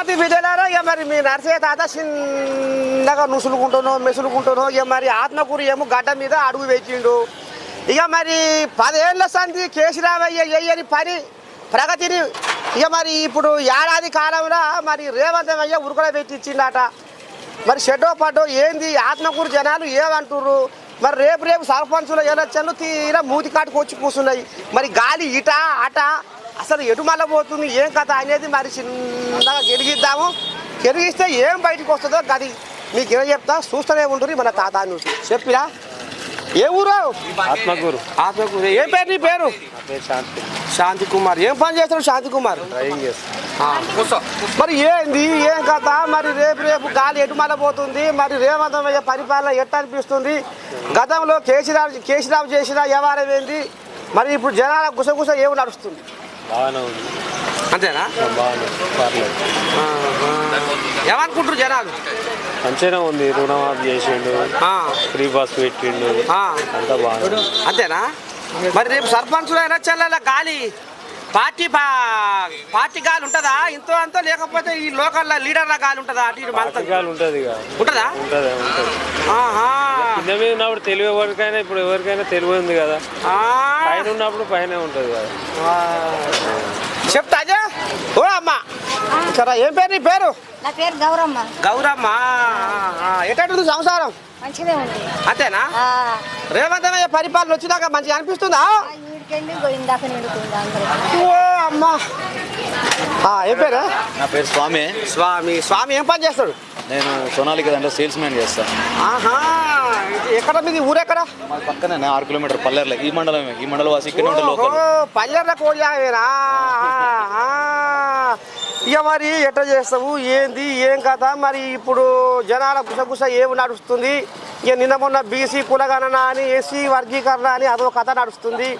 అందరికీ విధులారా? ఇక మరి మీ నర్సయ్య తాత చిన్నగా నుసులుకుంటానో మెసులుకుంటానో ఇక మరి ఆత్మకూరు ఏమో గడ్డ మీద అడుగు పెట్టిండు ఇక మరి పదేళ్ళ సంది కేసీరామయ్య చెయ్యని పని ప్రగతిని ఇక మరి ఇప్పుడు ఏడాది కాలంలో మరి రేవంతమయ్య ఉరుకుల పెట్టించిండట. మరి షెడ్డో పడ్డో ఏంది? ఆత్మకూరు జనాలు ఏమంటుర్రు? మరి రేపు రేపు సర్పంచుల ఎలక్షన్లు తీరా మూతి కాటుకు వచ్చి కూర్చున్నాయి. మరి గాలి ఇట అట అసలు ఎటు మళ్ళీ పోతుంది ఏం కథ అనేది మరి చిన్నగా గెలిగిద్దాము గెలిగిస్తే ఏం బయటకు వస్తుందో గది. మీకు ఏం చెప్తా చూస్తూనే ఉంటుంది మన తాత న్యూస్ చెప్పిరా? ఏ ఊరు? ఆత్మకూరు. ఆత్మకూరు. ఏం పేరు నీ పేరు? నా పేరు శాంతి. కుమార్. ఏం పని చేస్తాడు శాంతి కుమార్? మరి ఏంది? ఏం కథ? మరి రేపు రేపు గాలి ఎటు మళ్ళీ పోతుంది మరి రేవంతమయ్య పరిపాలన ఎట్ట అనిపిస్తుంది? గతంలో కేసీరావు కేసీరావు చేసిన వ్యవహారం ఏంది? మరి ఇప్పుడు జనాల గుసగుస ఏమి నడుస్తుంది? బాగానే ఉంది. అంతేనా? బాగానే. పర్లేదు. ఏమనుకుంటారు జనాలు? మంచిగానే ఉంది. రుణమాఫీ చేసిండు. ఫ్రీ బస్ పెట్టిండు. అంతా ఉంది. అంతేనా? మరి రేపు సర్పంచులు అయినా చెల్లెల గాలి పార్టీ పా- పార్టీ గాలి ఉంటుందా? ఇంతో అంతో లేకపోతే ఈ లోకల్ లీడర్ల గాలి ఉంటుందా? అటు పథకాలు ఉంటుంది ఉంటుందా? ఉంటుంది ఉంటుంది. ఆహా. కింద మీద ఉన్నప్పుడు తెలివి ఎవరికైనా ఇప్పుడు ఎవరికైనా తెలివి ఉంది కదా. ఆ. పైన ఉన్నప్పుడు పైన ఉంటుంది కదా. చెప్తా ఓ అమ్మ. సరే ఏం పేరు నీ పేరు? నా పేరు గౌరమ్మ. గౌరమ్మ. ఎటటుంది సంసారం? మంచిదే ఉంది. అంతేనా? ఆ, రేవంతమయ్య పరిపాలన వచ్చినాక మంచిగా అనిపిస్తుందా? గోయిందాక అందరికి ఓ అమ్మ. ఆ, ఏం పేరు? నా పేరు స్వామి. స్వామి. స్వామి ఏం పని చేస్తాడు? నేను సోనాలిక దాంట్లో సేల్స్ మ్యాన్ చేస్తాను ఆహా. ఎక్కడ మీది ఊరెక్కడ మా పక్కనే ఆరు కిలోమీటర్ పల్లెర్లో ఈ మండలమే ఈ మండలం వాసి ఇక్కడ ఉంటే లోకల్. పల్లెర్ల కోడియావేనా ఇక మరి ఎట్లా చేస్తావు? ఏంది? ఏం కథ? మరి ఇప్పుడు జనాల గుసగుస ఏమి నడుస్తుంది? ఇక నిన్న మొన్న బీసీ కులగణన అని ఎస్సీ వర్గీకరణ అని అదో కథ నడుస్తుంది.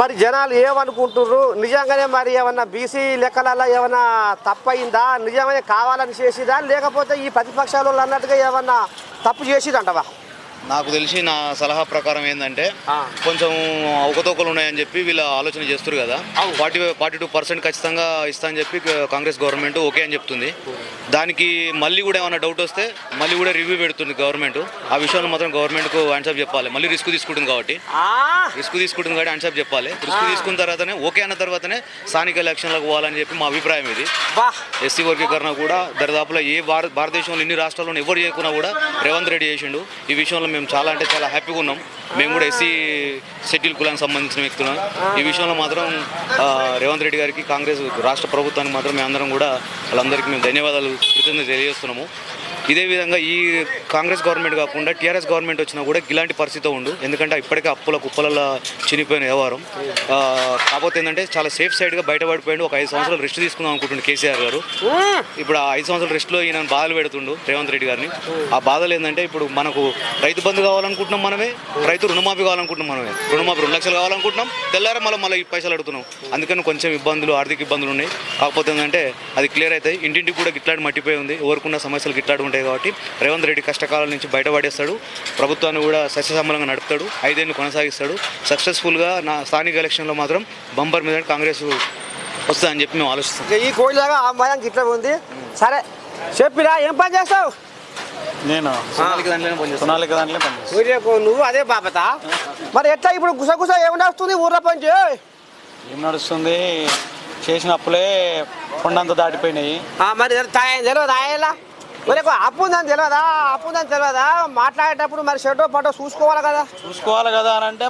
మరి జనాలు ఏమనుకుంటున్నారు నిజంగానే మరి ఏమన్నా బీసీ లెక్కలలో ఏమన్నా తప్పయిందా? నిజమే కావాలని చేసిదా లేకపోతే ఈ ప్రతిపక్షాలు అన్నట్టుగా ఏమన్నా తప్పు చేసిదంటవా నాకు తెలిసి నా సలహా ప్రకారం ఏంటంటే. కొంచెం అవకతవకలు ఉన్నాయని చెప్పి వీళ్ళ ఆలోచన చేస్తారు కదా. ఫార్టీ ఫార్టీ టూ పర్సెంట్ ఖచ్చితంగా ఇస్తా అని చెప్పి కాంగ్రెస్ గవర్నమెంట్ ఓకే అని చెప్తుంది. దానికి మళ్ళీ కూడా ఏమైనా డౌట్ వస్తే మళ్ళీ కూడా రివ్యూ పెడుతుంది గవర్నమెంట్. ఆ విషయంలో మాత్రం గవర్నమెంట్కు ఆన్సర్ చెప్పాలి. మళ్ళీ రిస్క్ తీసుకుంటుంది కాబట్టి. రిస్క్ తీసుకుంటుంది కాబట్టి ఆన్సర్ చెప్పాలి. రిస్క్ తీసుకున్న తర్వాతనే ఓకే అన్న తర్వాతనే స్థానిక ఎలక్షన్లకు పోవాలని చెప్పి మా అభిప్రాయం ఇది. ఎస్సీ వర్గీకరణ కూడా దరిదాపులో ఏ భారత భారతదేశంలో ఎన్ని రాష్ట్రాల్లో ఎవరు చేయకున్నా కూడా రేవంత్ రెడ్డి చేసిండు. ఈ విషయంలో మేము చాలా అంటే చాలా హ్యాపీగా ఉన్నాం. మేము కూడా ఎస్సీ షెడ్యూల్ కులానికి సంబంధించిన వ్యక్తులం. ఈ విషయంలో మాత్రం రేవంత్ రెడ్డి గారికి కాంగ్రెస్ రాష్ట్ర ప్రభుత్వానికి మాత్రం మేమందరం కూడా వాళ్ళందరికీ మేము ధన్యవాదాలు కృతజ్ఞత తెలియజేస్తున్నాము. ఇదే విధంగా ఈ కాంగ్రెస్ గవర్నమెంట్ కాకుండా టీఆర్ఎస్ గవర్నమెంట్ వచ్చినా కూడా ఇలాంటి పరిస్థితి ఉండు. ఎందుకంటే ఇప్పటికే అప్పుల కుప్పలలో చినిపోయిన వ్యవహారం. కాకపోతే ఏంటంటే చాలా సేఫ్ సైడ్గా బయటపడిపోయిండు. ఒక ఐదు సంవత్సరాలు రెస్ట్ తీసుకుందాం అనుకుంటుండే కేసీఆర్ గారు. ఇప్పుడు ఆ ఐదు సంవత్సరాల రెస్ట్లో ఈయన బాధలు పెడుతుండు రేవంత్ రెడ్డి గారిని. ఆ బాధలు ఏంటంటే ఇప్పుడు మనకు రైతు బంధు కావాలనుకుంటున్నాం మనమే రైతు రుణమాఫీ కావాలనుకుంటున్నాం మనమే. రుణమాఫీ రెండు లక్షలు కావాలనుకుంటున్నాం. తెల్లారే మళ్ళీ మళ్ళీ ఈ పైసలు అడుగుతున్నాం. అందుకని కొంచెం ఇబ్బందులు ఆర్థిక ఇబ్బందులు ఉన్నాయి. కాకపోతే ఏంటంటే అది క్లియర్ అవుతాయి. ఇంటింటికి కూడా గిట్లాడి మట్టిపోయి ఉంది. ఎవరుకున్న సమస్యలు గిట్లాడి ఉంటాయి కాబట్టి రేవంత్ రెడ్డి కష్టకాలం నుంచి బయటపడేస్తాడు. ప్రభుత్వాన్ని కూడా సస్యసమలంగా నడుపుతాడు. ఐదేళ్ళు కొనసాగిస్తాడు. సక్సెస్ఫుల్గా నా స్థానిక ఎలక్షన్లో మాత్రం బంపర్ మీద కాంగ్రెస్ వస్తుందని చెప్పి మేము ఆలోచిస్తాం. ఈ కోడిలాగా ఆ భయం ఇట్లా ఉంది. సరే చెప్పిరా ఏం పని చేస్తావు? నేను? సోనాలిక దాంట్లో పనిచేస్తాను నువ్వు అదే బాపత. మరి ఎట్లా ఇప్పుడు గుసగుస ఏమి వస్తుంది ఊర్ల పంచి ఏం నడుస్తుంది? చేసిన అప్పులే కొండంత దాటిపోయినాయి. ఆ, మరి తాయ- మరి అప్పు ఉందని తెలియదా అప్పు ఉందని తెలియదా మాట్లాడేటప్పుడు మరి షెడ్డో పట్టో చూసుకోవాలి కదా? చూసుకోవాలి కదా అని అంటే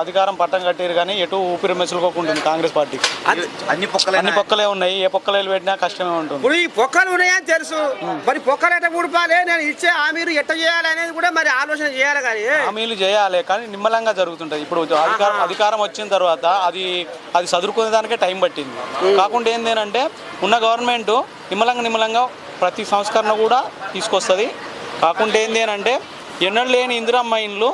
అధికారం పట్టం కట్టారు కానీ ఎటు ఊపిరి మెసులుకోకుంటుంది కాంగ్రెస్ పార్టీకి అది- అన్ని పక్కలే అన్ని పక్కలే ఉన్నాయి. ఏ పక్కలు పెట్టినా కష్టమే ఉంటుంది. ఇప్పుడు ఈ పొక్కలు ఉన్నాయని తెలుసు. మరి పొక్కలు ఎట్ట ఊడిపాలి? నేను ఇచ్చే హామీలు ఎట్ట చేయాలి అనేది కూడా మరి ఆలోచన చేయాలి కానీ. హామీలు చేయాలి కానీ నిమ్మలంగా జరుగుతుంటుంది ఇప్పుడు అధికారం అధికారం వచ్చిన తర్వాత అది అది చదువుకునే దానికే టైం పట్టింది. కాకుండా ఏంటంటే ఉన్న గవర్నమెంట్ నిమ్మలంగా నిమ్మలంగా ప్రతి సంస్కరణ కూడా తీసుకొస్తుంది. కాకుండా ఏంది అని అంటే ఎన్నడూ లేని ఇందిరమ్మ ఇండ్లు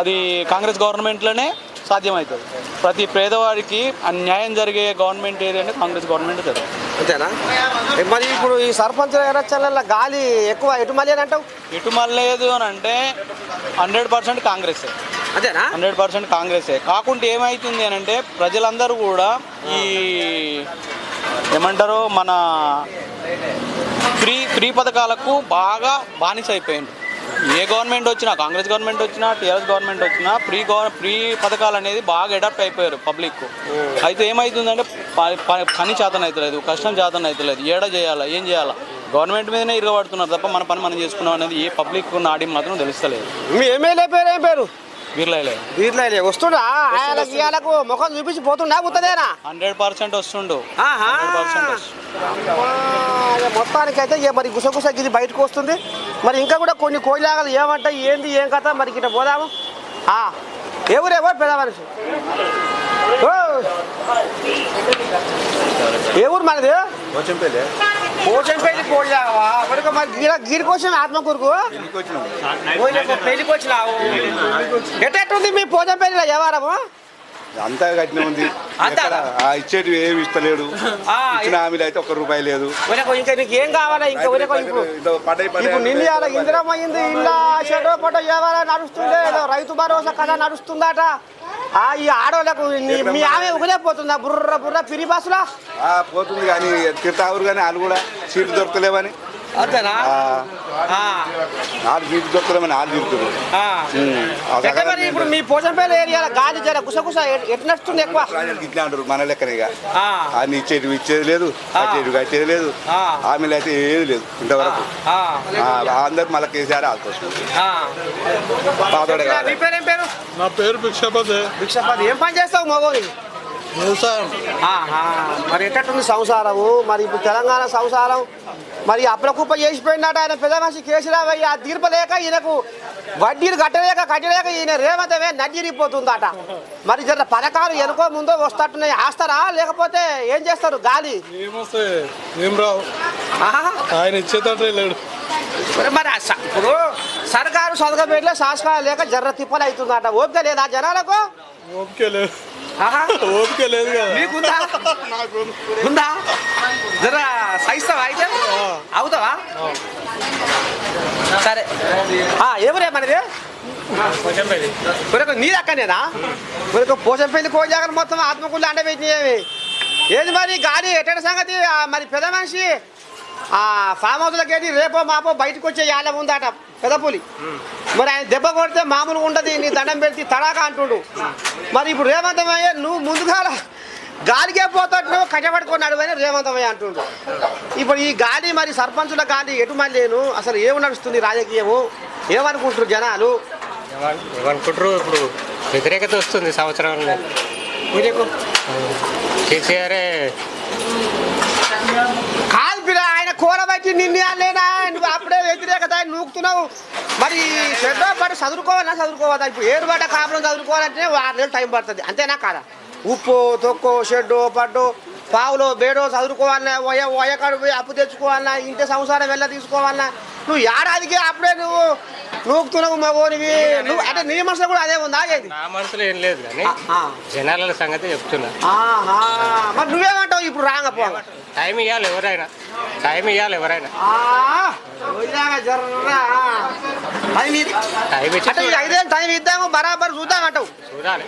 అది కాంగ్రెస్ గవర్నమెంట్లోనే సాధ్యమవుతుంది. ప్రతి పేదవాడికి అన్యాయం జరిగే గవర్నమెంట్ ఏది అంటే కాంగ్రెస్ గవర్నమెంట్ జరుగుతుంది అంతేనా? మరి ఇప్పుడు ఈ సర్పంచ్ ఎలక్షన్ల గాలి ఎక్కువ ఎటు మళ్ళీ అంటావు? ఎటు మళ్ళలేదు అని అంటే హండ్రెడ్ పర్సెంట్ కాంగ్రెస్. అంతేనా? హండ్రెడ్ పర్సెంట్ కాంగ్రెసే. కాకుంటే ఏమవుతుంది అని అంటే ప్రజలందరూ కూడా ఈ ఏమంటారు మన ఫ్రీ ఫ్రీ పథకాలకు బాగా బానిస అయిపోయింది ఏ గవర్నమెంట్ వచ్చినా కాంగ్రెస్ గవర్నమెంట్ వచ్చినా టీఆర్ఎస్ గవర్నమెంట్ వచ్చినా ఫ్రీ గవర్ ఫ్రీ పథకాలు అనేది బాగా అడాప్ట్ అయిపోయారు పబ్లిక్ అయితే ఏమవుతుందంటే పని చేతన అవుతలేదు కష్టం చేతన అవుతలేదు ఏడ చేయాలా ఏం చేయాలా? గవర్నమెంట్ మీదనే ఇరగబడుతున్నారు తప్ప మన పని మనం చేసుకున్నాం అనేది ఏ పబ్లిక్ నాడి మాత్రం తెలుస్తలేదు. మీ ఎమ్మెల్యే పేరు ఏం పేరు? వీర్లైలే. వీర్లే వస్తుండా? ఆయనకి ముఖం చూపించి పోతుండా పోతుందేనా హండ్రెడ్ పర్సెంట్ వస్తుండు. మొత్తానికైతే ఇక మరి గుసగుస గిది బయటకు వస్తుంది. మరి ఇంకా కూడా కొన్ని కోయిలాగలు ఏమంటాయి ఏంది ఏం కథ? మరి ఇట్లా పోదాము. ఆ, ఎవరేవో పెద్ద మనిషి! ఏ ఊరు మనది పోచంపల్లి కోయిలాగవా మరి మరి గీడ గీడి కోసం ఆత్మకూరుకు కోయిలకు పెళ్ళికి వచ్చినావు మీ పోచంపల్లిలో వ్యవహారము? అంతా కట్టిన ఉంది. ఇచ్చేటివి ఏమి ఇస్తలేడు. ఇచ్చిన హామీలు అయితే ఒక్క రూపాయి లేదు. ఇంకా నీకు ఏం కావాలా? ఇంకా నిన్న ఇవాళ ఇందిరం అయింది ఇలా చెడో ఎవరైనా నడుస్తుందే ఏదో రైతు భరోసా కథ నడుస్తుందట. ఈ ఆడోళ్ళకు నీ- మీ ఆమె ఉగిలే పోతుందా? బుర్ర బుర్ర పిరి బస్సులా ఆ, పోతుంది కానీ తిడతావురు కానీ వాళ్ళు కూడా సీట్లు దొరకలేవని. అంతేనా? సీట్లు తిరుగుతారు మరి ఇప్పుడు మీ పోచంపల్లి ఏరియాలో గాలి జర గుసగుస ఎట్- నడుస్తుంది ఎక్కువ? ఇట్లా అంటారు మన లెక్కనే అన్ని ఇచ్చేటివి ఇచ్చేది లేదు కట్టేటివి కట్టేది లేదు ఆ. హామీలు అయితే ఏది లేదు ఇంతవరకు. ఆ, ఆ, అందరు మళ్ళీ కేసీఆర్ ఆల్కోసం ఆ. పాతోడే మీ కావాలి పేరు ఏం పేరు? నా పేరు భిక్షపతి. భిక్షపతి. ఏం పని చేస్తావు మగోని వ్యవసాయం. మరి ఎట్టట్టుంది సంసారము? మరి ఇప్పుడు తెలంగాణ సంసారం మరి అప్పుల కుప్ప చేసిపోయినట్టు ఆయన పెద్ద మనిషి ఆ తీర్పలేక ఈయనకు వడ్డీలు కట్టలేక కట్టలేక ఈయన రేవంతమే నడ్డిరిపోతుందట మరి జర పథకాలు ఎనుకో ముందో వస్తట్టున్నాయి. ఆస్తారా? లేకపోతే ఏం చేస్తారు గాలి? ఏం రావు. ఆయన ఇచ్చేటట్టే లేడు. మరి ఇప్పుడు సర్కారు సొంతపెట్లే శాసకాలు లేక జర్ర తిప్పలు అవుతుందట ఓపిక లేదా జనాలకు? ఓపిక లేదు. ఓపిక లేదు కదా. నీకుందా? ఉందా? జర సహిస్తావా అయితే? అవుతావా సరే. ఎవరే మనది మరొక నీ అక్కనేనా? మరొక పోషంపల్లి కోజాగర్ మొత్తం ఆత్మకుళ్ళు అండబెట్టినవి ఏది మరి గాలి ఎట్టడి సంగతి? మరి పెద్ద మనిషి ఆ ఫామ్ హౌస్లకి వెళ్ళి రేపో మాపో బయటకు వచ్చే యాల ఉందట పెదపులి మరి ఆయన దెబ్బ కొడితే మామూలుగా ఉండదు నీ దండం పెడితే తడాకా అంటుండు. మరి ఇప్పుడు రేవంతమయ్య నువ్వు ముందుగా గాలికే పోతాడు నువ్వు కట్టబడుకున్నాడు అని రేవంతమయ్య అంటుండు. ఇప్పుడు ఈ గాలి మరి సర్పంచుల గాలి ఎటు మళ్ళీను అసలు ఏమి నడుస్తుంది రాజకీయము? ఏమనుకుంటారు జనాలు? ఏమన్- ఏమనుకుంటారు ఇప్పుడు వ్యతిరేకత వస్తుంది సంవత్సరంలో కేసీఆరే పిల్ల ఆయన కూర బట్టి నిన్నేనా నువ్వు అప్పుడే వ్యతిరేకత నూకుతున్నావు. మరి చెడ్డ పడి చదువుకోవాలా? చదువుకోవాలా? ఇప్పుడు ఏడు పడ్డ కాపురం చదువుకోవాలంటే ఆరు నెలలు టైం పడుతుంది. అంతేనా కాదా? ఉప్పు తొక్కు షెడ్డు పడ్డు పావులో బేడో చదువుకోవాలన్నా వయ వయకాడు పోయి అప్పు తెచ్చుకోవాలన్నా ఇంటి సంసారం వెళ్ళ తీసుకోవాలన్నా నువ్వు ఏడాదికి అప్పుడే నువ్వు నూకుతున్నావు మగోనివి నువ్వు అంటే నీ మనసులో కూడా అదే ఉందా ఏది నా మనసులో ఏం లేదు కానీ. జనాల సంగతి చెప్తున్నా. మరి నువ్వేమంటావు? ఇప్పుడు రాంగ టైం ఇవ్వాలి ఎవరైనా. టైం ఇవ్వాలి ఎవరైనా. టైం. టైం ఇచ్చి అంటే ఈ ఐదేళ్ళు టైం ఇద్దాము బరాబర్ చూద్దాం అంటావు. చూడాలి.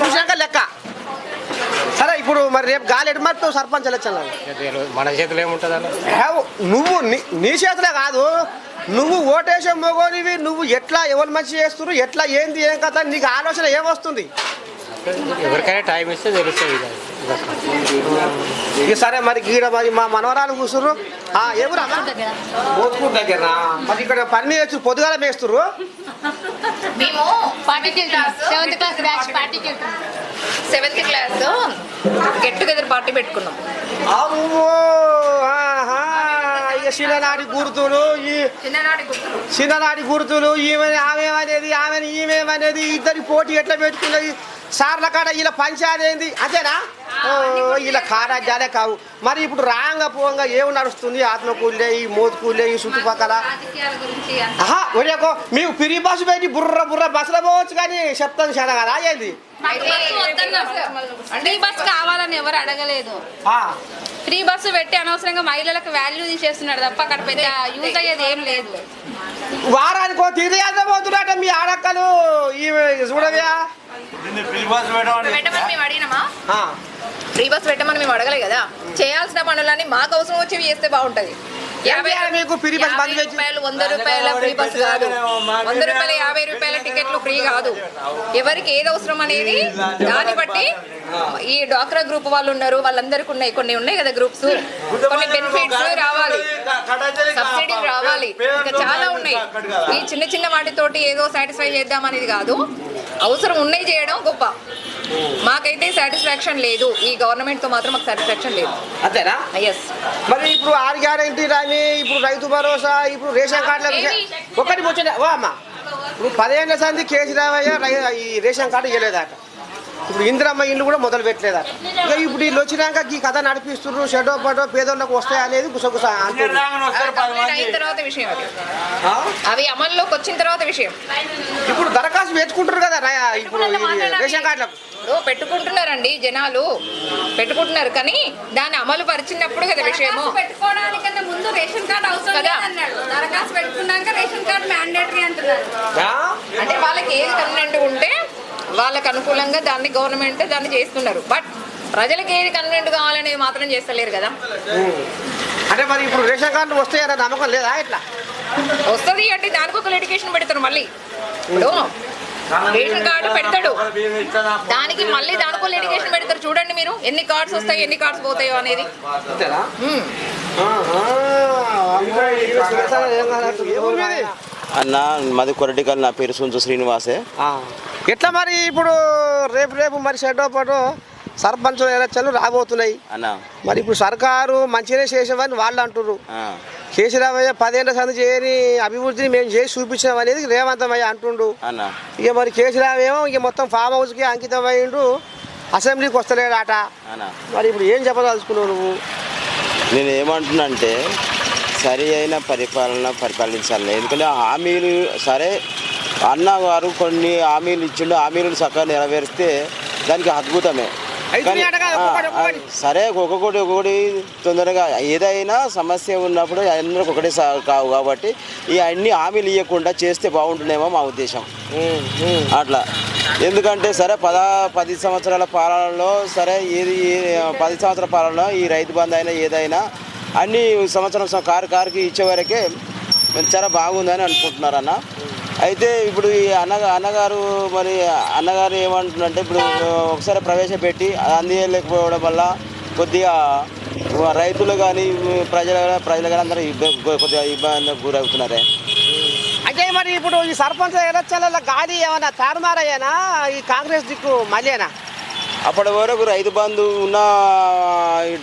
చూసాక లెక్క. సరే ఇప్పుడు మరి రేపు గాలి ఎటు మరుతావు సర్పంచ్ ఎలక్షన్. మన చేతిలో ఏముంటుంది నువ్వు నీ- చేతిలో కాదు. నువ్వు ఓటేసే మొగోనివి నువ్వు ఎట్లా ఎవరు మంచి చేస్తున్నారు ఎట్లా ఏంది ఏం కథ నీకు ఆలోచన ఏమొస్తుంది? ఎవరికైనా టైం ఇస్తే తెలుస్తుంది ఇక. సరే మరి గీడ మరి మా మనవరాలు కూర్చుర్రు ఆ, ఎవరు మోత్కూరు దగ్గర మరి ఇక్కడ పని వేస్తారు పొద్దుగాల వేస్తుర్రు మేము సెవెంత్ క్లాస్ బ్యాచ్ పార్టీకి వెళ్తున్నాం. Seventh class get together party పెట్టుకున్నాం. చిన్ననాటి గుర్తులు ఈ చిన్ననాటి గుర్తులు. చిన్ననాటి గుర్తులు ఈమె ఆమెమనేది ఆమెను ఈమెమనేది ఇద్దరి పోటీ ఎట్లా పెట్టుకున్నది? సార్ల కాడ ఇలా పంచాది ఏంది? అంతేనా? ఓ, ఇలా కారాజ్యాలే కావు. మరి ఇప్పుడు రాంగ పోంగా ఏమి నడుస్తుంది? ఆత్మకూలే ఈ మోతుకూలే ఈ చుట్టుపక్కల? ఒరేకో మీకు పిరి బస్సు పెట్టి బుర్ర బుర్ర బస్సులో పోవచ్చు కానీ చెప్తాను చాలా కదా ఏంది? ఫ్రీ బస్ కావాలని ఎవరు అడగలేదు. ఆ, ఫ్రీ బస్సు పెట్టి అనవసరంగా మహిళలకు వాల్యూ తీసేస్తున్నాడు తప్ప అక్కడ పెద్ద యూజ్ అయ్యేది ఏం లేదు. వారానికి తీర్థయాత్ర పోతున్నట్ట మీ ఆడక్కలు ఈ చూడవ్యా పెట్టమని మేము అడిగినామా? ఆ, ఫ్రీ బస్ పెట్టమని మేము అడగలే కదా. చేయాల్సిన పనులన్నీ మాకు అవసరం వచ్చేవి చేస్తే బాగుంటది. మీకు free bus బంద్ యాభై చేసి? రూపాయలు వంద రూపాయల ఫ్రీ బస్ కాదు. వంద రూపాయల యాభై రూపాయల టికెట్లు ఫ్రీ కాదు. ఎవరికి ఏది అవసరం అనేది దాన్ని బట్టి ఈ డాక్రా గ్రూప్ వాళ్ళు ఉన్నారు వాళ్ళందరికీ ఉన్నాయి కొన్ని ఉన్నాయి కదా గ్రూప్స్. కొన్ని బెనిఫిట్స్ రావాలి. సబ్సిడీలు రావాలి. ఇంకా చాలా ఉన్నాయి. ఈ చిన్న చిన్న వాటితోటి ఏదో సాటిస్ఫై చేద్దాం అనేది కాదు. అవసరం ఉన్నాయి చేయడం గొప్ప. మాకైతే సాటిస్ఫాక్షన్ లేదు. ఈ గవర్నమెంట్తో మాత్రం మాకు సాటిస్ఫాక్షన్ లేదు. అంతేనా? ఎస్ మరి ఇప్పుడు ఆరు గ్యారెంటీ రాని ఇప్పుడు రైతు భరోసా ఇప్పుడు రేషన్ కార్డుల విషయం ఒక్కటి ముచ్చట ఓ అమ్మ. ఇప్పుడు పదిహేను సంది కేసీరామయ్య రై- ఈ రేషన్ కార్డు ఇవ్వలేదట ఇప్పుడు ఇందిరమ్మ ఇల్లు కూడా మొదలు పెట్టలేదట. ఇక ఇప్పుడు వీళ్ళు వచ్చినాక ఈ కథ నడిపిస్తున్నారు షెడో పడో పేదోళ్ళకి వస్తాయి అనేది గుసగుస? అవి అమల్లోకి వచ్చిన తర్వాత విషయం. ఇప్పుడు దరఖాస్తు పెట్టుకుంటారు కదా రా- ఇప్పుడు రేషన్ కార్డులకు. ఇప్పుడు పెట్టుకుంటున్నారండి జనాలు. పెట్టుకుంటున్నారు. కానీ దాన్ని అమలు పరిచినప్పుడు కదా విషయము. దరఖాస్తు పెట్టుకోవడానికన్నా ముందు రేషన్ కార్డు అవసరం కదా. లేదన్నాడు. దరఖాస్తు పెట్టుకున్నాక రేషన్ కార్డు మ్యాండేటరీ అంటున్నారు. ఆ? అంటే వాళ్ళకి ఏది కన్వీనెంట్ ఉంటే వాళ్ళకి అనుకూలంగా దాన్ని గవర్నమెంట్ దాన్ని చేస్తున్నారు. బట్ ప్రజలకు ఏది కన్వీనెంట్ కావాలనేది మాత్రం చేస్తలేరు కదా. అంటే మరి ఇప్పుడు రేషన్ కార్డు వస్తాయన్న నమ్మకం లేదా ఇట్లా? వస్తుంది అంటే దానికి ఒక లిటికేషన్ పెడతారు మళ్ళీ. ఇప్పుడు రేషన్ కార్డు పెడతాడు దానికి మళ్ళీ దానికో లిటికేషన్ పెడతారు. చూడండి మీరు ఎన్ని కార్డ్స్ వస్తాయి ఎన్ని కార్డ్స్ పోతాయో అనేది? అన్న మాది కొరటికల్ నా పేరు సుంచు శ్రీనివాసే. ఎట్లా మరి ఇప్పుడు రేపు రేపు మరి షెడ్డో పాటు సర్పంచ్ ఎలక్షన్లు రాబోతున్నాయి. అన్న. మరి ఇప్పుడు సర్కారు మంచిగానే చేసామని వాళ్ళు అంటున్నారు ఆ, కేసీరామయ్య పదేళ్ళ సంది చేయని అభివృద్ధిని మేము చేసి చూపించాం అనేది రేవంతమయ్య అంటుండు. అన్న. ఇక మరి కేసీరామ్ ఏమో ఇక మొత్తం ఫామ్ హౌస్కి అంకితం అయ్యిండు అసెంబ్లీకి వస్తలేడాట. అన్న. మరి ఇప్పుడు ఏం చెప్పదలుచుకున్నావు నువ్వు? నేను ఏమంటున్నా అంటే సరి అయిన పరిపాలన పరిపాలించాలి. ఎందుకంటే హామీలు సరే అన్న గారు కొన్ని హామీలు ఇచ్చిండు. హామీలను చక్కగా నెరవేరిస్తే దానికి అద్భుతమే. సరే ఒక్కొక్కటి ఒక్కొక్కటి తొందరగా ఏదైనా సమస్య ఉన్నప్పుడు అందరికి ఒకటే కావు కాబట్టి ఈ అన్ని హామీలు ఇవ్వకుండా చేస్తే బాగుంటుందేమో మా ఉద్దేశం. అట్లా. ఎందుకంటే సరే పద పది సంవత్సరాల పాలనలో సరే ఏది పది సంవత్సరాల పాలనలో ఈ రైతు బంధు అయినా ఏదైనా అన్ని సంవత్సరం కారు కారుకి ఇచ్చే వరకే చాలా బాగుందని అనుకుంటున్నారు అన్న అయితే ఇప్పుడు ఈ అన్నగా అన్నగారు మరి అన్నగారు ఏమంటున్నారంటే ఇప్పుడు ఒకసారి ప్రవేశపెట్టి అది అందియలేకపోవడం వల్ల కొద్దిగా రైతులు కానీ ప్రజలు ప్రజలు కానీ అందరూ ఇబ్బంది కొద్దిగా ఇబ్బందికి గురవుతున్నారే. అయితే మరి ఇప్పుడు ఈ సర్పంచ్ ఎలక్షన్ల గాలి ఏమన్నా తారుమారయ్యానా? ఈ కాంగ్రెస్ దిక్కు మళ్ళీనా? అప్పటి వరకు రైతు బంధు ఉన్న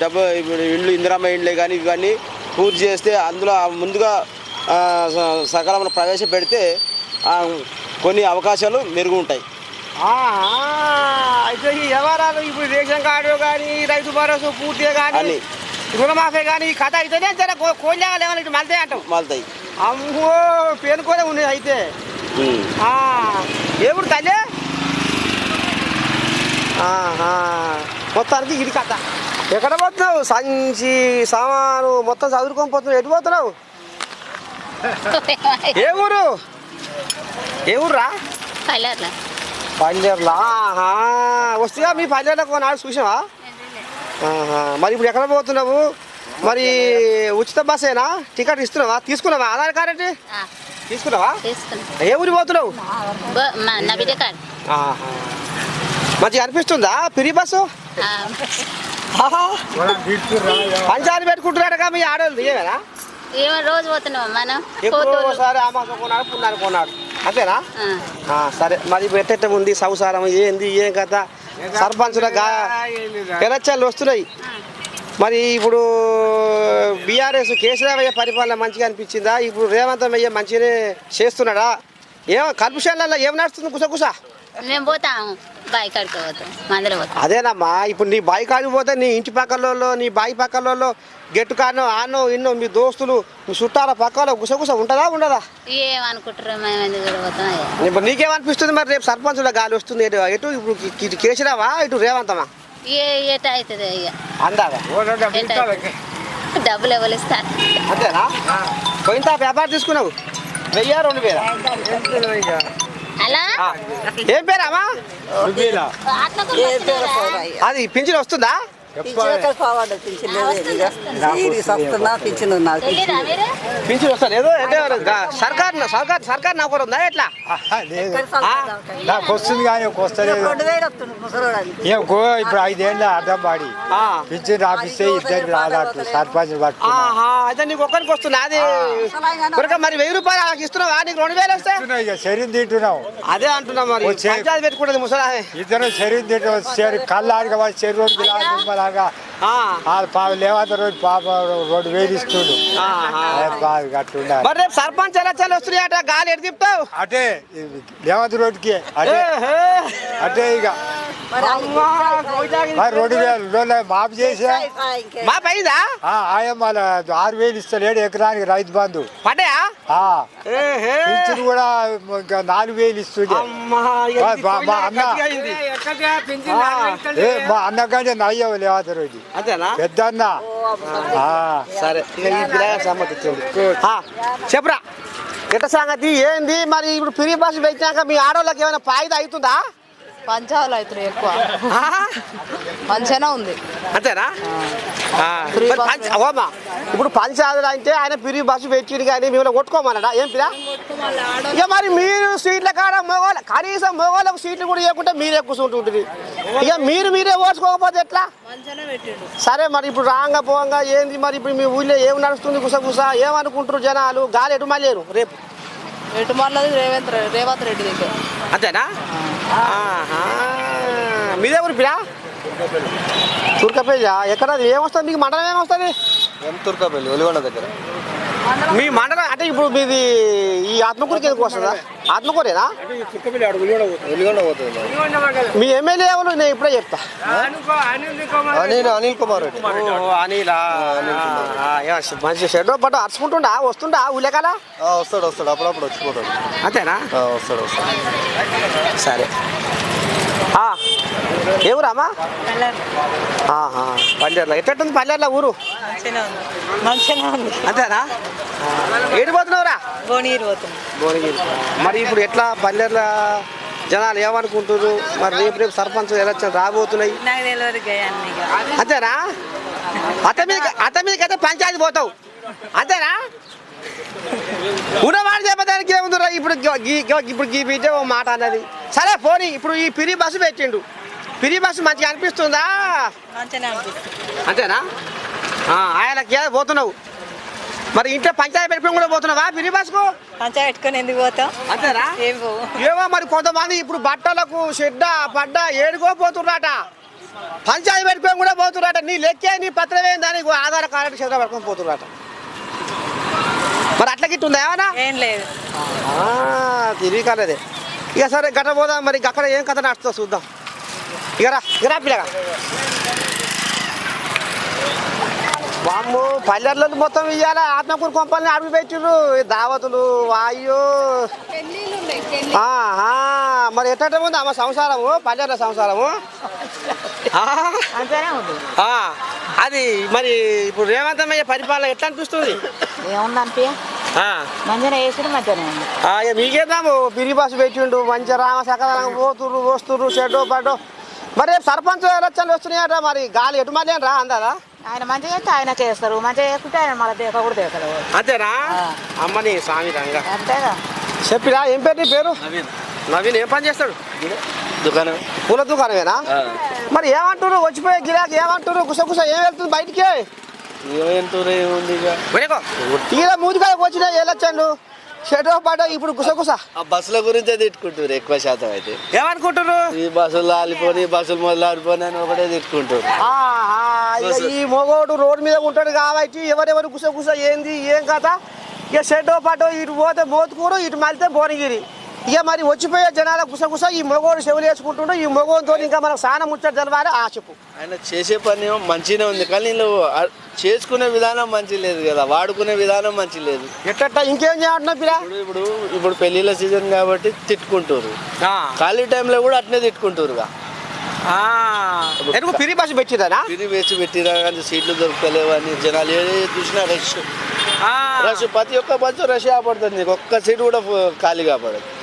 డబ్బు ఇప్పుడు ఇండ్లు ఇందిరమ్మ ఇండ్లే కానీ ఇవన్నీ పూర్తి చేస్తే అందులో ముందుగా సకాలంలో ప్రవేశపెడితే కొన్ని అవకాశాలు మెరుగు ఉంటాయి. అయితే ఈ వ్యవహారాలు ఇప్పుడు రేషన్ కార్డు కానీ రైతు భరోసా పూర్తిగా కానీ. రుణమాఫీ కానీ ఈ కథ అయితేనే జర కోళ్ళగా ఏమైనా ఇటు మళ్తే అంటాం. మాలుతాయి అమ్మో పేనుకోలే ఉంది అయితే. ఉమ్. ఆ, ఏ ఊరు తల్లి మొత్తానికి ఇది కథ. ఎక్కడ పోతున్నావు? సంచి సామాను మొత్తం చదువుకొని పోతున్నావు. ఎటు పోతున్నావు? ఏ ఊరు? ఏ ఊర్రా? పల్లెర్లా? వస్తుందా మీ పల్లెర్లకు నాడు చూసావా? మరి ఇప్పుడు ఎక్కడ పోతున్నావు? మరి ఉచిత బస్సేనా? టికెట్ ఇస్తున్నావా? తీసుకున్నావా? ఆధార్ కార్డు ఏంటి? తీసుకున్నావా? తీసుకున్నా. ఏ ఊరి పోతున్నావు? బో- మా నా బిడ్డ కాదు. ఆహా. మంచిగా అనిపిస్తుందా? Free bus. పంచాయతీ పెట్టుకుంటున్నాడుగా మీ ఆడవాళ్ళు ఏమేనా ఏమో రోజు పోతున్నాం మనం? ఎప్పుడో పోతూ ఒకసారి ఆ మాసం కొన్నాడు పున్నాడు కొన్నాడు. అంతేనా? సరే. మరి ఇప్పుడు ఎట్టెట్ట ఉంది సంసారం ఏంది ఏం కథ? సర్పంచుల ఎలక్షన్లు వస్తున్నాయి. మరి ఇప్పుడు బీఆర్ఎస్ కేసీరామయ్య పరిపాలన మంచిగా అనిపించిందా? ఇప్పుడు రేవంత్ అయ్య మంచిగానే చేస్తున్నాడా? ఏం కల్పిషన్లలో ఏం నడుస్తుంది? కుసకుస మేము పోతాము. బాయ్ కాడికి పోతాం. అదేనమ్మా ఇప్పుడు నీ బాయి కాడికి పోతే నీ ఇంటి పక్కలలో నీ బాయి పక్కలలో గెట్టు కానో ఆనో ఇన్నో మీ దోస్తులు మీ చుట్టాల పక్కలో గుసగుస ఉంటుందా ఉండదా. ఇప్పుడు నీకేమనిపిస్తుంది మరి రేపు సర్పంచుల గాలి వస్తుంది ఎటు ఇప్పుడు ఇటు కేసీరావా ఇటు రేవంతమా? అవుతుంది. డబ్బులు ఎవరు ఇస్తారు? అంతేనా? పోయిన తా వ్యాపారం తీసుకున్నావు? వెయ్యి రెండు వేల? అలా ఏం పేరామా అది పింఛన్ వస్తుందా? పింఛన్ వస్తుంది ఏదో సర్కార్ సర్కార్ సర్కార్ నౌకరు ఉందా? ఎట్లా? ఆ? నాకు వస్తుంది కానీ వస్తలేదు ఏం గో ఇప్పుడు ఐదేళ్ళ అర్థం పాడి. ఆ. పిచ్చి రాపిస్తే ఇద్దరికి సర్పంచ్ అయితే నీకు ఒక్కరికి వస్తున్నా అది కొరక మరి వెయ్యి రూపాయలు నాకు ఇస్తున్నావా? నీకు రెండు వేలు వస్తే? ఇక శరీరం తింటున్నాం అదే అంటున్నా మరి. వచ్చే- పంచాయతీ పెట్టుకుంటుంది ముసలా ఇద్దరు శరీరం తింటున్నాం. శరీ కళ్ళు ఆడిగా వాడి లాగా పాప లేవంత రోజు పాప రెండు వేలు ఇస్తుండు ఏ బాగా గట్టుండా మరి రేపు సర్పంచ్ ఎలక్షన్లు వస్తున్నాయట గాలి ఎటు తిప్పుతావు? అటే లేవంత రోడ్డుకి అటే. అటే ఇక. రెండు వేలు రోజులు మాపు చేసా? మా పైదా ఆయమ్మ ఆరు వేలు ఇస్తలేడు ఎకరానికి రైతు బంధు. పడ్డాయా? ఆ, ఏహే. పింఛన్ కూడా ఇంకా నాలుగు వేలు బా- మా అన్న అయింది. మా అన్నకంటే నయ్యవ లేవత రోజు. అంతేనా? పెద్ద అన్న ఆ, సరే చెప్పురా. ఎట్ట సంగతి? ఏంది? మరి ఇప్పుడు ఫ్రీ బస్ పెట్టినాక మీ ఆడవాళ్ళకి ఏమైనా ఫాయిదా అవుతుందా? పంచాలు అవుతున్నాయి ఎక్కువ? మంచిగానే ఉంది. అంతేనా? ఆ, మరి పంచ ఓమా ఇప్పుడు పంచాదులు అంటే ఆయన పిరి బస్సు పెట్టిడు కానీ మిమ్మల్ని కొట్టుకోమన్నాడా? ఏం పిరా ఇక మరి మీరు సీట్ల కాడ మగవాళ్ళ కనీసం మగవాళ్ళకు సీట్లు కూడా ఇవ్వకుంటే మీరే కూర్చుంటుంటుంది ఇక మీరు మీరే ఓడ్చుకోకపోతే ఎట్లా? సరే మరి ఇప్పుడు రాంగా పోంగా ఏంది మరి ఇప్పుడు మీ ఊళ్ళో ఏం నడుస్తుంది గుస గుస ఏమనుకుంటారు జనాలు? గాలి ఎటు మళ్ళీ రేపు. ఎటు మళ్ళీ రేవంత్ రేవంత్ రెడ్డి దగ్గర. అంతేనా. మీదే ఊరి పిరా ఎక్కడ ఏమొస్తుంది? మీకు మండలం ఏమొస్తుంది? తుర్కపల్లి? ఒలిగొండ దగ్గర. మీ మండలం అంటే ఇప్పుడు మీది ఈ ఆత్మకూరికి ఎందుకు వస్తుందా? ఆత్మకూరేనా? మీ ఎమ్మెల్యే ఎవరు? నేను ఇప్పుడే చెప్తా. అనిల్ అనిల్ కుమార్ రెడ్డి. ఓ, అనిలా ఆ, ఏ, మంచి షెడ్. పట్టు అరుచుకుంటుండా? వస్తుండా? ఊలేకాల ఆ, వస్తాడు వస్తాడు. అప్పుడప్పుడు వచ్చిపోతాడు. అంతేనా? ఆ, వస్తాడు వస్తాడు. సరే. ఆహా, పల్లెర్ల ఎట్టుంది పల్లెర్ల ఊరు అంతేనా ఏడు పోతున్నావురా భువనగిరి మరి ఇప్పుడు ఎట్లా పల్లెర్ల జనాలు ఏమనుకుంటారు మరి రేపు రేపు సర్పంచ్ ఎలక్షన్ రాబోతున్నాయి అంతేనా అత మీద అత మీదకైతే పంచాయతీ పోతావు అంతేనా ఉన్నవాడు చెప్పడానికి ఏముందిరా ఇప్పుడు ఇప్పుడు బిడ్డ ఓ మాట అన్నది సరే పోనీ ఇప్పుడు ఈ పిరి బస్సు పెట్టిండు పిరి బస్సు మంచిగా అనిపిస్తుందా? అంతేనా? ఆయనకి పోతున్నావు. మరి ఇంట్లో పంచాయతీ పెట్టుకుని కూడా పోతున్నావా పిరి బస్సుకు? మంచిగా పెట్టుకొని ఎందుకు పోతాం? అంతేనా? ఏమో మరి కొంతమంది ఇప్పుడు బట్టలకు షెడ్డ పడ్డ ఏడుకో పోతుర్రాట. పంచాయతీ పెట్టుకొని కూడా పోతుర్రాట. నీ లెక్కే నీ పత్రం ఏంది దానికి ఆధార్ కార్డు షెడ్డ పట్టుకొని పోతుర్రాట. మరి అట్లా గిట్ట ఉందా ఏమన్నా? ఏం లేదు. తిరిగి కాలేదే ఇక సరే గట్ట పోదాం మరి. అక్కడ ఏం కథ నడుస్తుందో చూద్దాం. ఇక రా ఇక రా పిల్లగా. వామ్ము పల్లెర్లో మొత్తం ఇయ్యాల ఆత్మకూరు కొంపల్ని అడుగు పెట్టిర్రు. దావతులు వాయు ఆహా, మరి ఎట్ట ఉంది అమ్మ సంసారము పల్లెర్ల సంసారము? ఆ? ఆ, అది మరి ఇప్పుడు రేవంతమయ్య పరిపాలన ఎట్లా అనిపిస్తుంది ఏముందంటే. మంచిగా మీకేద్దాము బిరి బస్సు పెట్టిండు మంచి రామ సకలంగా పోతుర్రు వస్తుర్రు షెడ్డు పడ్డు. మరి రేపు సర్పంచ్ ఎలక్షన్లు వస్తున్నాయట మరి గాలి ఎటు మళ్ళీ రా అందాదా? ఆయన మంచిగా చేస్తే ఆయన చేస్తారు. మంచిగా చేసుకుంటే ఆయన మళ్ళీ దేక కూడా దేకలు అంతేనా? అమ్మని స్వామి రంగా. అంతేగా. చెప్పిరా ఏం పేరు నీ పేరు? నవీన్. ఏం పని చేస్తాడు? దుకాణం. పూల దుకాణమేనా? మరి ఏమంటారు వచ్చిపోయే గిరాకి ఏమంటారు గుస గుస ఏం వెళ్తుంది బయటికి? ఏంటో ఏముంది ఇక. తీర మూతికాయకు వచ్చిన ఎలక్షన్లు షెడ్డు పడ్డా ఇప్పుడు గుస గుస ఆ బస్సుల గురించే తిట్టుకుంటారు ఎక్కువ శాతం అయితే. ఏమనుకుంటారు ఈ బస్సులు ఆలిపోని బస్సులు మొదలు ఆడిపోని అని ఒకటే తిట్టుకుంటారు ఆహా, ఇక ఈ మొగోడు రోడ్డు మీద ఉంటాడు కాబట్టి ఎవరెవరు గుస గుస ఏంది ఏం కథ? ఇక షెడ్డో పాటో ఇటు పోతే మోతుకూరు ఇటు మలితే భువనగిరి. ఇక మరి వచ్చిపోయే జనాల గుస గుస ఈ మొగోడు చెవులు వేసుకుంటుండు ఈ మొగోడితో ఇంకా మనకు సానం ముచ్చట తెలవాలి ఆ చెప్పు. ఆయన చేసే పని ఏమో మంచిగానే ఉంది కానీ వీళ్ళు ఆ- చేసుకునే విధానం మంచి లేదు కదా వాడుకునే విధానం మంచి లేదు. ఎట్ట ఇంకేం చేయమంటున్నా పిరా ఇప్పుడు ఇప్పుడు పెళ్ళిళ్ళ సీజన్ కాబట్టి తిట్టుకుంటారు ఖాళీ టైంలో కూడా అట్నే తిట్టుకుంటారు ఎందుకు పిరి బస్సు పెట్టిరనా తిరిగి వేసి పెట్టిరా కానీ సీట్లు దొరకలేవు అని జనాలు ఏ చూసినా రష్. రష్ ప్రతి ఒక్క బస్సు రష్ కాపాడుతుంది ఒక్క సీట్ కూడా ఖాళీ కాపాడదు ఆ,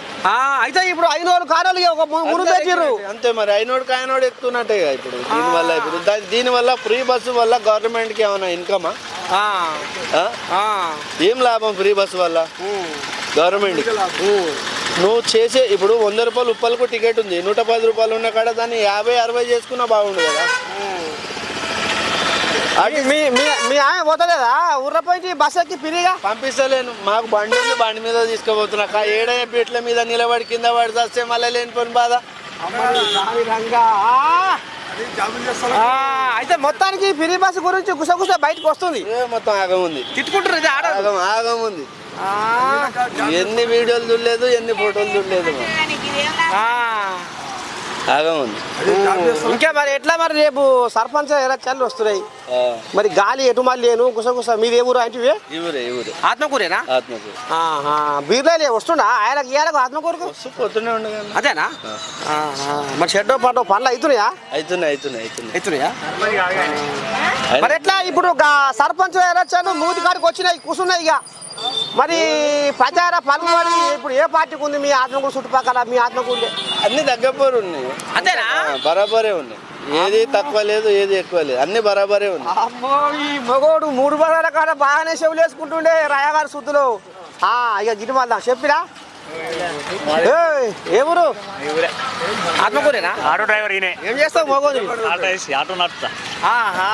అయితే ఇప్పుడు ఐనోరు కారోలు ఒక ము- మును పెట్టిర్రు. అంతే మరి. అయినోడు కాయనోడు ఎక్కుతున్నట్టే ఇప్పుడు. దీనివల్ల ఇప్పుడు దీనివల్ల ఫ్రీ బస్సు వల్ల గవర్నమెంట్కి ఏమైనా ఇన్కమా ఏం లాభం ఫ్రీ బస్సు వల్ల? గవర్నమెంట్ నువ్వు చేసే ఇప్పుడు వంద రూపాయలు ఉప్పలకు టికెట్ ఉంది. నూట పది రూపాయలు ఉన్న కాడ దాన్ని యాభై అరవై చేసుకున్నా బాగుండు కదా. మీ- మీ మీ- మీ ఆమె పోతలేదా? ఊర్రపోయి బస్ ఎక్కి పిరిగా? పంపిస్తలేను. మాకు బండి ఉంది బండి మీద తీసుకుపోతున్నా. కా ఏడ పీట్ల మీద నిలబడి కింద పడి వస్తే మళ్ళీ లేని పని బాధ రంగా. ఆ, ఆ, అయితే మొత్తానికి పిరి బస్ గురించి గుసగుస బయటకు వస్తుంది. మొత్తం ఆగం ఉంది. తిట్టుకుంటారు ఇది ఆడ ఆగం ఆగం ఉంది. ఆ, ఎన్ని వీడియోలు చూడలేదు ఎన్ని ఫోటోలు చూడలేదు. ఉంది. ఇంకా మరి ఎట్లా మరి రేపు సర్పంచ్ ఎలక్షన్లు వస్తున్నాయి? మరి గాలి ఎటు మళ్ళీ లేను గుసగుస. మీది ఏ ఊరు? అంటే ఇవురే ఇవురే ఆత్మకూరేనా? ఆత్మకు ఆహా. బీర్లే వస్తుండా? ఆయనకు ఇయ్యాలకు ఆత్మకూరుకు? పొద్దునే ఉండగా అదేనా. మరి షెడ్డో పడ్డో పనులు అవుతున్నాయా అవుతున్నాయి అవుతున్నాయి అవుతున్నాయి అవుతున్నాయా మరి ఎట్లా? ఇప్పుడు సర్పంచ్ ఎలక్షన్ నూతి కాడికి వచ్చినాయి కూర్చున్నాయి ఇక. మరి ప్రచార పలుకుబడి ఇప్పుడు ఏ పార్టీకి ఉంది? మీ ఆత్మకూరు చుట్టుపక్కల మీ ఆత్మకూరు అన్ని దగ్గర ఉన్నాయి. అంతేనా? బరాబరే ఉన్నాయి. ఏది తక్కువ లేదు ఏది ఎక్కువ లేదు. అన్ని బరాబరే ఉన్నాయి. అమ్మో ఈ మగోడు మూడు బదాల కాడ బాగానే చెవులు వేసుకుంటుండే రాయగారి శుద్ధులు. ఆ ఇక మళ్ళా చెప్పిరా? ఏ ఊరు? ఆత్మకూరేనా? ఆటో డ్రైవర్ ఈయనే. ఏం చేస్తావు మగోది ఆటో వేసి ఆటో నడుపుతా. ఆహా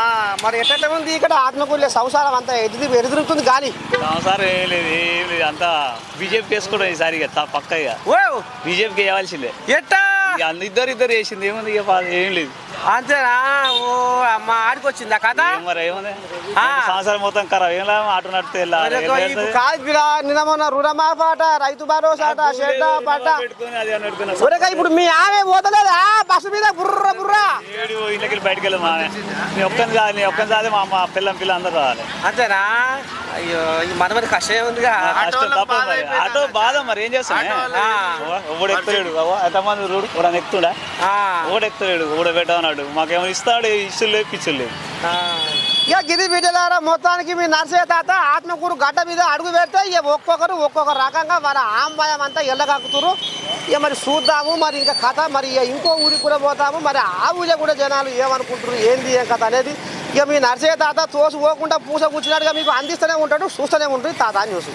మరి ఎట్లా ఉంది ఇక్కడ ఆత్మకూరులే సంసారం అంతా ఎదురు ఎదురుతుంది గాలి? సంసారం ఏం లేదు ఏం లేదు అంతా బీజేపీ వేసుకోవడం ఈసారి ఇక పక్క ఇక. బీజేపీకి వేయాల్సిందే ఎట్టా? ఇద్దరు ఇద్దరు వేసింది ఏముంది ఇక ఏం లేదు. అంతేనా? ఓ అమ్మ ఆడికి వచ్చిందా కథ. సంవత్సరం మొత్తం ఖరాబ్? ఏం ఆటో నడిపితే వెళ్ళాలి. మరి ఏం ఇక చేస్తుంది? కాదు పిల్ల నిన్న మొన్న రుణమా పాట రైతు భరోసా ఆట షెడ్ పాట. ఒరేగా ఇప్పుడు మీ ఆమె పోతలేదా? బస్సు మీద బుర్ర బుర్ర. ఇంటికి బయటకు వెళ్ళి మా నీ ఒక్కని కాదు నీ ఒక్కని కాదు మా అమ్మ పిల్లం పిల్ల అందరూ రావాలి అంతేనా? అయ్యో మన మరి కష్టం ఉందిగా ఆటో బాధ మరి ఏం చేస్తాను ఒకడు ఎక్కుతలేడు ఎంతమంది రోడ్డు కూడా ఎక్కుతుండా? ఆ, ఒకడు ఎక్కుతలేడు ఒకడు పెట్టమన్నాడు మాకేమో ఇస్తాడు? ఇష్టులు లేవు పిచ్చులు ఇక గిరి బిడ్డలారా మొత్తానికి మీ నర్సయ్య తాత ఆత్మకూరు గడ్డ మీద అడుగు పెడితే ఇక ఒక్కొక్కరు ఒక్కొక్క రకంగా మరి ఆంబాయం అంతా ఎల్లగక్కుతురు ఇక మరి చూద్దాము మరి ఇంకా కథ మరి ఇక ఇంకో ఊరికి కూడా పోతాము. మరి ఆ ఊరిలో కూడా జనాలు ఏమనుకుంటారు ఏంది ఏం కథ అనేది? ఇక మీ నర్సయ్య తాత తోసి పోకుండా పూస కూర్చున్నట్టుగా మీకు అందిస్తూనే ఉంటాడు చూస్తూనే ఉంటుంది తాత న్యూస్.